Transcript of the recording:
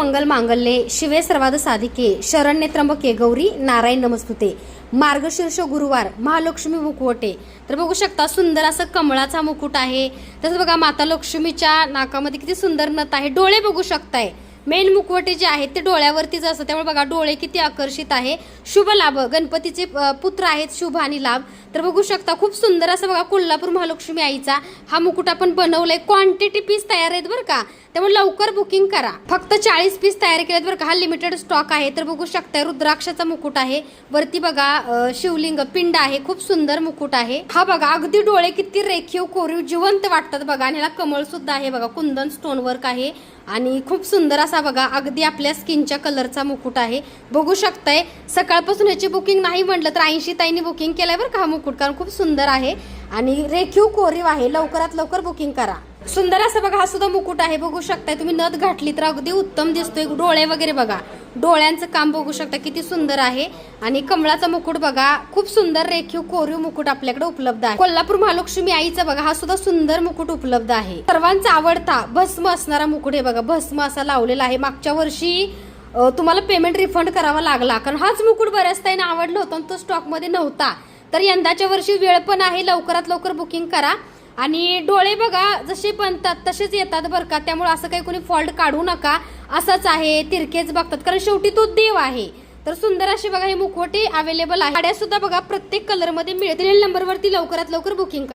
मंगल मांगल्ये शिवे सर्वाद साधिके शरण्य त्र्यंबके गौरी नारायण नमस्तुते. मार्गशीर्ष गुरुवार महालक्ष्मी मुखवटे तर बघू शकता सुंदर असं कमळाचा मुकुट आहे. तसं बघा माता लक्ष्मीच्या नाकामध्ये किती सुंदर नथ आहे. डोळे बघू शकताय. मेन मुखवटे जे आहेत ते डोळ्यावरतीच असतं त्यामुळे बघा डोळे किती आकर्षित आहे. शुभ लाभ. गणपतीचे पुत्र आहेत शुभ आणि लाभ. तर बघू शकता खूप सुंदर असं बघा कोल्हापूर महालक्ष्मी आईचा हा मुकुट आपण बनवलाय. क्वांटिटी पीस तयार आहेत बरं का. त्यामुळे लवकर बुकिंग करा. फक्त चाळीस पीस तयार केलेत बरं का. हा लिमिटेड स्टॉक आहे. तर बघू शकता रुद्राक्षाचा मुकुट आहे. वरती बघा शिवलिंग पिंड आहे. खूप सुंदर मुकुट आहे. हा बघा अगदी डोळे किती रेखीव कोरीव जिवंत वाटतात बघा. आणि ह्याला कमळ सुद्धा आहे बघा. कुंदन स्टोन वर्क आहे. आणि खूप सुंदर असा बघा अगदी आपल्या स्किनच्या कलरचा मुकुट आहे. बघू शकताय सकाळपासून याची बुकिंग नाही म्हटलं तर ऐंशी ताईंनी बुकिंग केलंय बरं का हा मुकुट. कारण खूप सुंदर आहे. आणि रेखीव कोरीव आहे. लवकरात लवकर बुकिंग करा. सुंदर असं बघा हा सुद्धा मुकुट आहे बघू शकताय तुम्ही. नथ घातली तर अगदी उत्तम दिसतोय. डोळे वगैरे बघा. डोळ्यांचं काम बघू शकता किती सुंदर आहे. आणि कमळाचा मुकुट बघा खूप सुंदर रेखीव कोरीव मुकुट आपल्याकडे उपलब्ध आहे. कोल्हापूर महालक्ष्मी आईचा बघा हा सुद्धा सुंदर मुकुट उपलब्ध आहे. सर्वांचा आवडता भस्म असणारा मुकुट हे बघा भस्म असा लावलेला आहे. मागच्या वर्षी तुम्हाला पेमेंट रिफंड करावा लागला. कारण हाच मुकुट बऱ्याच आवडलं होतं आणि तो स्टॉकमध्ये नव्हता. तर यंदाच्या वर्षी वेळ पण आहे लवकरात लवकर बुकिंग करा. आणि डोळे बघा जसे बनतात तसेच येतात बरं का. त्यामुळे असं काही कोणी फॉल्ट काढू नका. असंच आहे तिरकेच बघतात. कारण शेवटी तो देव आहे. तर सुंदर असे बघा हे मुखवटे अवेलेबल आहे गाड्या सुद्धा बघा प्रत्येक कलरमध्ये मिळेल मिळतील. नंबरवरती लवकरात लवकर बुकिंग